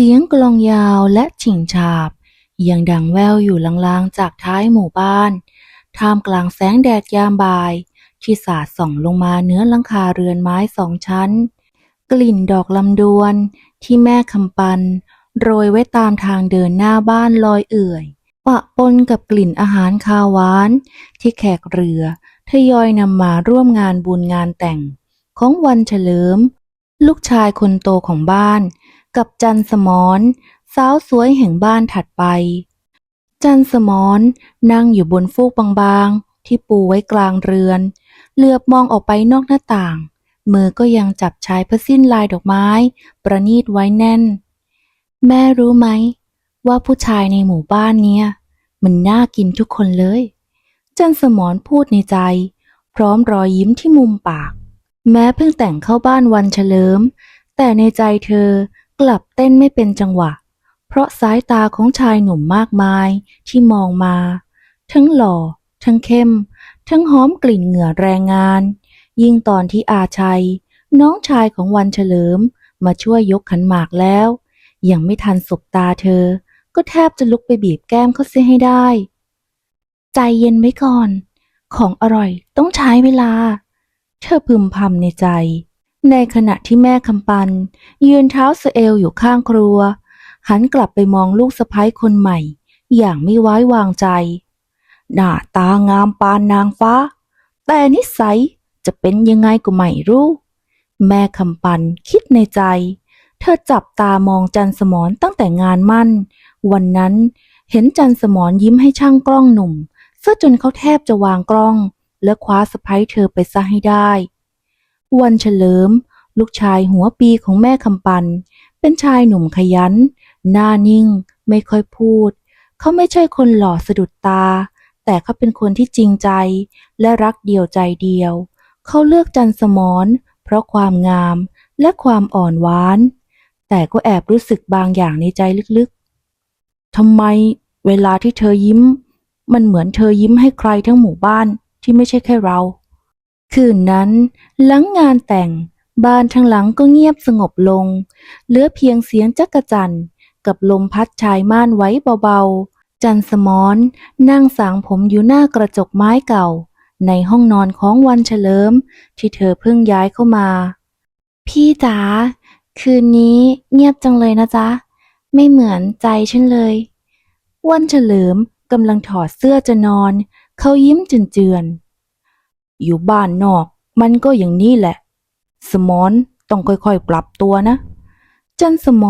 เสียงกลองยาวและฉิงฉาบ ยังดังแว่วอยู่ลางๆจากท้ายหมู่บ้าน ท่ามกลางแสงแดดยามบ่าย ที่สาดส่องลงมาเนื้อหลังคาเรือนไม้สองชั้น กลิ่นดอกลำดวน ที่แม่คำปัน โรยไว้ตามทางเดินหน้าบ้านลอยเอื่อย ปะปนกับกลิ่นอาหารคาวหวาน ที่แขกเรือทยอยนำมาร่วมงานบุญงานแต่ง ของวันเฉลิม ลูกชายคนโตของบ้าน กับจันสมรสาวสวยแห่งบ้านถัดไป จันสมรนั่งอยู่บนฟูกบางๆ ที่ปูไว้กลางเรือน เหลือบมองออกไปนอกหน้าต่าง มือก็ยังจับชายพระสิ้นลายดอกไม้ ประนีตไว้แน่น แม่รู้ไหม ว่าผู้ชายในหมู่บ้านเนี้ยมันน่ากินทุกคนเลย จันสมรพูดในใจ พร้อมรอยยิ้มที่มุมปาก แม้เพิ่งแต่งเข้าบ้านวันเฉลิม แต่ในใจเธอ กลับเต้นไม่เป็นจังหวะ เพราะสายตาของชายหนุ่มมากมายที่มองมา ทั้งหล่อ ทั้งเข้ม ทั้งหอมกลิ่นเหงื่อแรงงาน ยิ่งตอนที่อาชัย น้องชายของวันเฉลิมมาช่วยยกขันหมากแล้ว ยังไม่ทันสบตาเธอ ก็แทบจะลุกไปบีบแก้มเขาเสียให้ได้ ใจเย็นไว้ก่อน ของอร่อยต้องใช้เวลา เธอพึมพำในใจ ในขณะที่แม่คำปัน ยืนเท้าสเอวอยู่ข้างครัว หันกลับไปมองลูกสะพ้ยคนใหม่ อย่างไม่ไว้วางใจ หน้าตางามปานนางฟ้า แต่นิสัยจะเป็นยังไงก็ไม่รู้ แม่คำปันคิดในใจ เธอจับตามองจันสมรตั้งแต่งานมั่น วันนั้นเห็นจันสมรยิ้มให้ช่างกล้องหนุ่มซะจนเขาแทบจะวางกล้อง และคว้าสะพ้ยเธอไปซะให้ได้ วันเฉลิม ลูกชายหัวปีของแม่คำปัน เป็นชายหนุ่มขยัน หน้านิ่ง ไม่ค่อยพูด เขาไม่ใช่คนหล่อสะดุดตา แต่เขาเป็นคนที่จริงใจ และรักเดียวใจเดียว เขาเลือกจันสมรเพราะความงามและความอ่อนหวาน แต่ก็แอบรู้สึกบางอย่างในใจลึกๆทำไมเวลาที่เธอยิ้ม มันเหมือนเธอยิ้มให้ใครทั้งหมู่บ้านที่ไม่ใช่แค่เรา คืนนั้นหลังงานแต่ง บ้านทั้งหลังก็เงียบสงบลง เหลือเพียงเสียงจักรจันกับลมพัดชายม่านไว้เบาๆ จันสมรนั่งสางผมอยู่หน้ากระจกไม้เก่า ในห้องนอนของวันเฉลิม ที่เธอเพิ่งย้ายเข้ามา พี่จ๋าคืนนี้เงียบจังเลยนะจ๊ะ ไม่เหมือนใจฉันเลย วันเฉลิมกำลังถอดเสื้อจะนอน เขายิ้มเจือนๆ อยู่บ้านนอก มันก็อย่างนี้แหละ สมอนต้องค่อยๆปรับตัวนะ จันสมอน